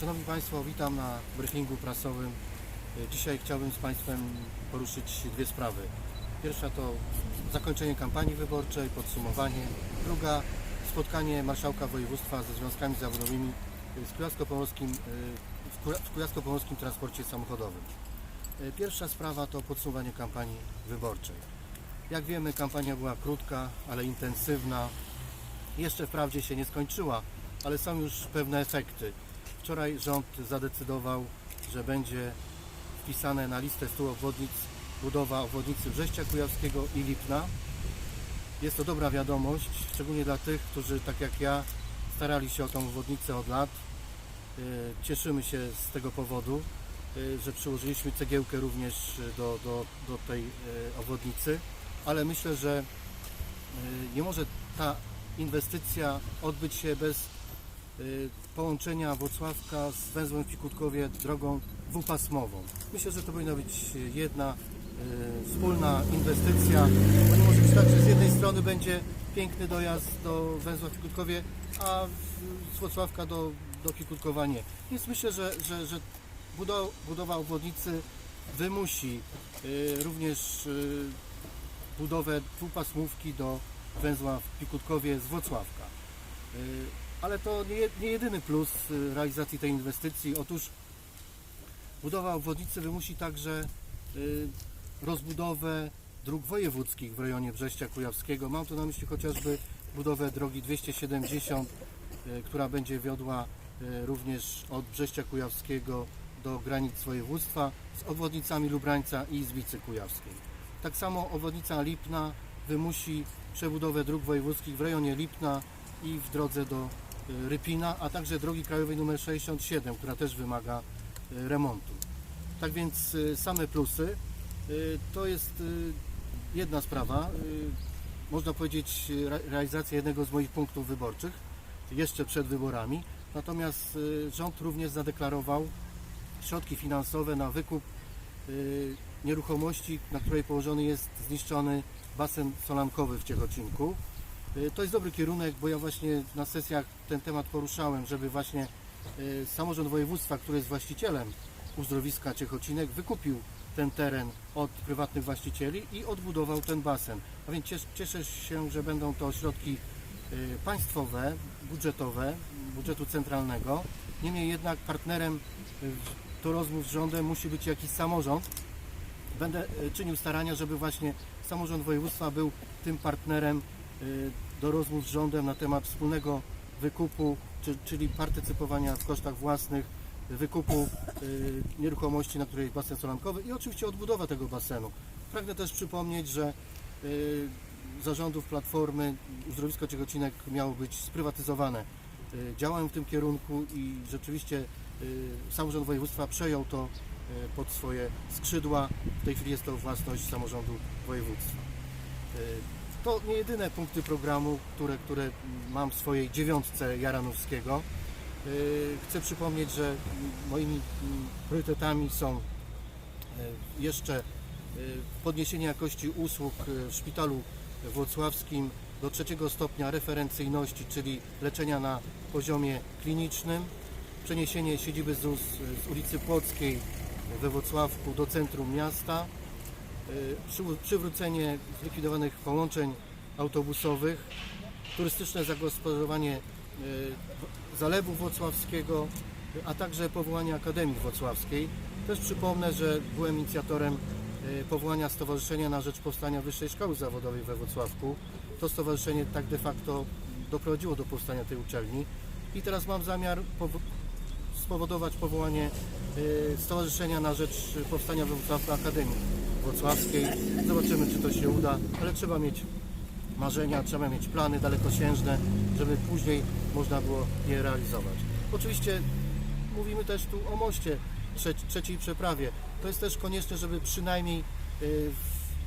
Szanowni Państwo, witam na briefingu prasowym. E, Dzisiaj chciałbym z Państwem poruszyć dwie sprawy. Pierwsza to zakończenie kampanii wyborczej, podsumowanie. Druga spotkanie marszałka województwa ze związkami zawodowymi w Kujawsko-Pomorskim, e, w Kujawsko-Pomorskim transporcie samochodowym. E, Pierwsza sprawa to podsumowanie kampanii wyborczej. Jak wiemy, kampania była krótka, ale intensywna. Jeszcze wprawdzie się nie skończyła, ale są już pewne efekty. Wczoraj rząd zadecydował, że będzie wpisane na listę 100 obwodnic budowa obwodnicy Brześcia Kujawskiego i Lipna. Jest to dobra wiadomość, szczególnie dla tych, którzy tak jak ja starali się o tą obwodnicę od lat. E, Cieszymy się z tego powodu, e, że przyłożyliśmy cegiełkę również do, do, do tej e, obwodnicy, ale myślę, że nie może ta inwestycja odbyć się bez y, połączenia Włocławka z węzłem Pikutkowie drogą dwupasmową. Myślę, że to powinna być jedna y, wspólna inwestycja, nie może być tak, że z jednej strony będzie piękny dojazd do węzła Pikutkowie, a z Włocławka do, do Pikutkowa nie. Więc myślę, że, że, że budowa, budowa obwodnicy wymusi y, również y, budowę dwupasmówki do węzła w Pikutkowie z Włocławka. Y, Ale to nie, je- nie jedyny plus y, realizacji tej inwestycji. Otóż budowa obwodnicy wymusi także y, rozbudowę dróg wojewódzkich w rejonie Brześcia Kujawskiego. Mam tu na myśli chociażby budowę drogi 270, y, która będzie wiodła również od Brześcia Kujawskiego do granic województwa z obwodnicami Lubrańca i Izbicy Kujawskiej. Tak samo obwodnica Lipna wymusi przebudowę dróg wojewódzkich w rejonie Lipna i w drodze do Rypina, a także drogi krajowej nr 67, która też wymaga y, remontu. Tak więc y, same plusy. Y, To jest y, jedna sprawa. y, Można powiedzieć y, re- realizacja jednego z moich punktów wyborczych jeszcze przed wyborami. Natomiast y, rząd również zadeklarował środki finansowe na wykup y, nieruchomości, na której położony jest zniszczony basen solankowy w Ciechocinku. Y, To jest dobry kierunek, bo ja właśnie na sesjach ten temat poruszałem, żeby właśnie y, samorząd województwa, który jest właścicielem uzdrowiska Ciechocinek, wykupił ten teren od prywatnych właścicieli i odbudował ten basen. A więc cies- cieszę się, że będą to środki y, państwowe, budżetowe, budżetu centralnego. Niemniej jednak partnerem do rozmów z rządem musi być jakiś samorząd, będę czynił starania, żeby właśnie samorząd województwa był tym partnerem do rozmów z rządem na temat wspólnego wykupu, czy, czyli partycypowania w kosztach własnych, wykupu e, nieruchomości, na której jest basen solankowy i oczywiście odbudowa tego basenu. Pragnę też przypomnieć, że e, zarządów Platformy uzdrowisko Ciechocinek miało być sprywatyzowane. E, Działałem w tym kierunku i rzeczywiście samorząd województwa przejął to pod swoje skrzydła. W tej chwili jest to własność samorządu województwa. To nie jedyne punkty programu, które, które mam w swojej dziewiątce Jaranowskiego. E, Chcę przypomnieć, że moimi priorytetami są e, jeszcze e, podniesienie jakości usług w szpitalu włocławskim do trzeciego stopnia referencyjności, czyli leczenia na poziomie klinicznym, przeniesienie siedziby ZUS z ulicy Płockiej we Włocławku do centrum miasta, y, przywrócenie zlikwidowanych połączeń autobusowych, turystyczne zagospodarowanie y, Zalewu Włocławskiego, y, a także powołanie Akademii Włocławskiej. Też przypomnę, że byłem inicjatorem y, powołania Stowarzyszenia na Rzecz Powstania Wyższej Szkoły Zawodowej we Włocławku. To stowarzyszenie tak de facto doprowadziło do powstania tej uczelni i teraz mam zamiar powo- spowodować powołanie y, Stowarzyszenia na Rzecz Powstania we Wrocławku Akademii Wrocławskiej. Zobaczymy, czy to się uda, ale trzeba mieć marzenia, trzeba mieć plany dalekosiężne, żeby później można było je realizować. Oczywiście mówimy też tu o moście trze- trzeciej przeprawie. To jest też konieczne, żeby przynajmniej y,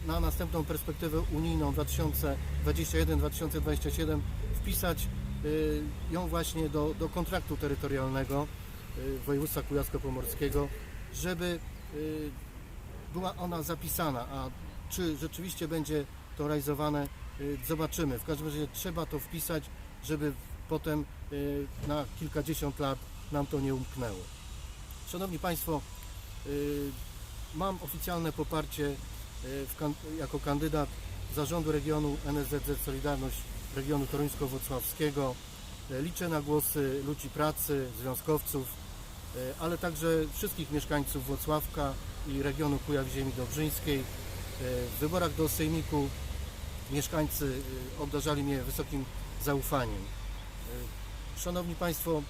na następną perspektywę unijną 2021-2027 wpisać y, ją właśnie do, do kontraktu terytorialnego y, województwa kujawsko-pomorskiego, żeby była ona zapisana, a czy rzeczywiście będzie to realizowane, y, zobaczymy. W każdym razie trzeba to wpisać, żeby potem y, na kilkadziesiąt lat nam to nie umknęło. Szanowni Państwo, y, mam oficjalne poparcie jako kandydat zarządu regionu NSZZ Solidarność regionu toruńsko-włocławskiego. Liczę na głosy ludzi pracy, związkowców, ale także wszystkich mieszkańców Włocławka i regionu Kujaw-Ziemi Dobrzyńskiej. Y, W wyborach do Sejmiku mieszkańcy y, obdarzali mnie wysokim zaufaniem. Szanowni Państwo,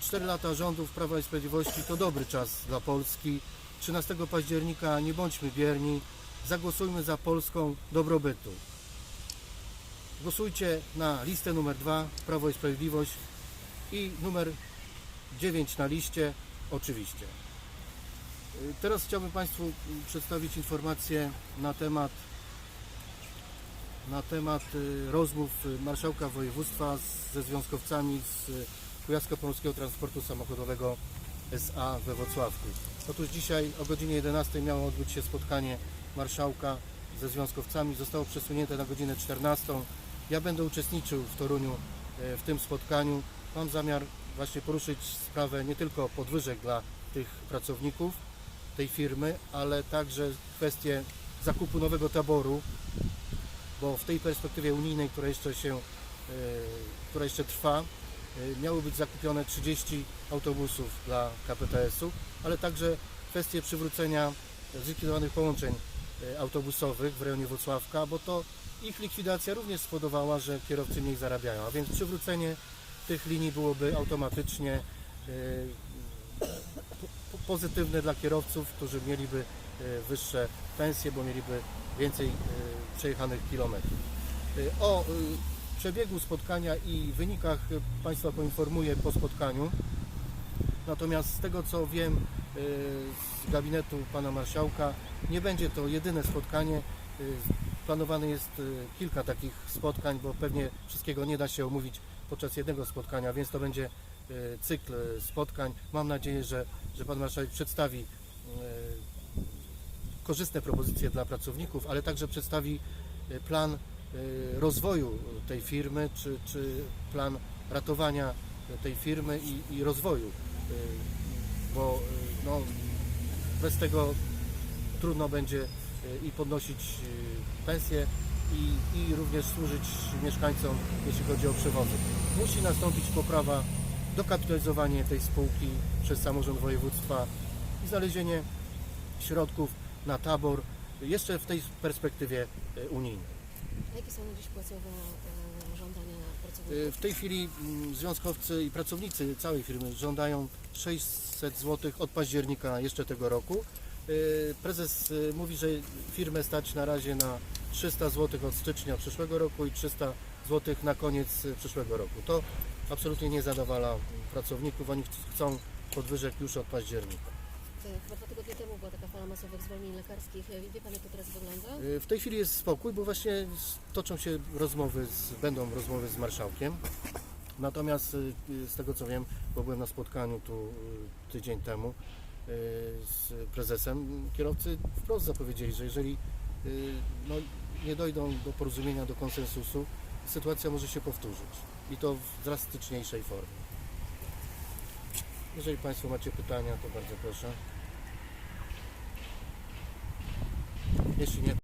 4 lata rządów Prawa i Sprawiedliwości to dobry czas dla Polski. 13 października nie bądźmy bierni, zagłosujmy za Polską dobrobytu. Głosujcie na listę numer 2 Prawo i Sprawiedliwość i numer 9 na liście oczywiście. Y, Teraz chciałbym Państwu y, przedstawić informację na temat na temat y, rozmów y, marszałka województwa ze związkowcami z y, Kujawsko-Pomorskiego Transportu Samochodowego SA we Wrocławku. Otóż dzisiaj o godzinie 11 miało odbyć się spotkanie marszałka ze związkowcami. Zostało przesunięte na godzinę 14. Ja będę uczestniczył w Toruniu e, w tym spotkaniu. Mam zamiar właśnie poruszyć sprawę nie tylko podwyżek dla tych pracowników tej firmy, ale także kwestię zakupu nowego taboru, bo w tej perspektywie unijnej, która jeszcze się, e, która jeszcze trwa, e, miały być zakupione 30 autobusów dla KPTS-u, ale także kwestie przywrócenia zlikwidowanych połączeń e, autobusowych w rejonie Wrocławka, bo to ich likwidacja również spowodowała, że kierowcy mniej zarabiają, a więc przywrócenie tych linii byłoby automatycznie e, po- pozytywne dla kierowców, którzy mieliby e, wyższe pensje, bo mieliby więcej e, przejechanych kilometrów. O przebiegu spotkania i wynikach Państwa poinformuję po spotkaniu. Natomiast z tego co wiem z gabinetu Pana Marszałka, nie będzie to jedyne spotkanie. Planowane jest kilka takich spotkań, bo pewnie wszystkiego nie da się omówić podczas jednego spotkania, więc to będzie e, cykl e, spotkań. Mam nadzieję, że, że Pan Marszałek przedstawi e, korzystne propozycje dla pracowników, ale także przedstawi plan rozwoju tej firmy, czy, czy plan ratowania tej firmy i, i rozwoju, bo no, bez tego trudno będzie i podnosić pensje i, i również służyć mieszkańcom, jeśli chodzi o przewozy. Musi nastąpić poprawa, dokapitalizowanie tej spółki przez samorząd województwa i znalezienie środków na tabor jeszcze w tej perspektywie e, unijnej. A jakie są dziś płacowe e, żądania E, pracowników? W tej chwili mm, związkowcy i pracownicy całej firmy żądają 600 zł od października jeszcze tego roku. E, Prezes e, mówi, że firmę stać na razie na 300 zł od stycznia przyszłego roku i 300 zł na koniec e, przyszłego roku. To absolutnie nie zadowala pracowników, oni ch- chcą podwyżek już od października. Chyba dwa tygodnie temu była taka fala masowych zwolnień lekarskich. E, Wie Pan, jak to teraz wygląda? Y, W tej chwili jest spokój, bo właśnie toczą się rozmowy, z, będą rozmowy z marszałkiem. Natomiast y, y, z tego co wiem, bo byłem na spotkaniu tu y, tydzień temu y, z prezesem, kierowcy wprost zapowiedzieli, że jeżeli y, no, nie dojdą do porozumienia, do konsensusu, sytuacja może się powtórzyć i to w drastyczniejszej formie. Jeżeli Państwo macie pytania, to bardzo proszę. Jeśli nie,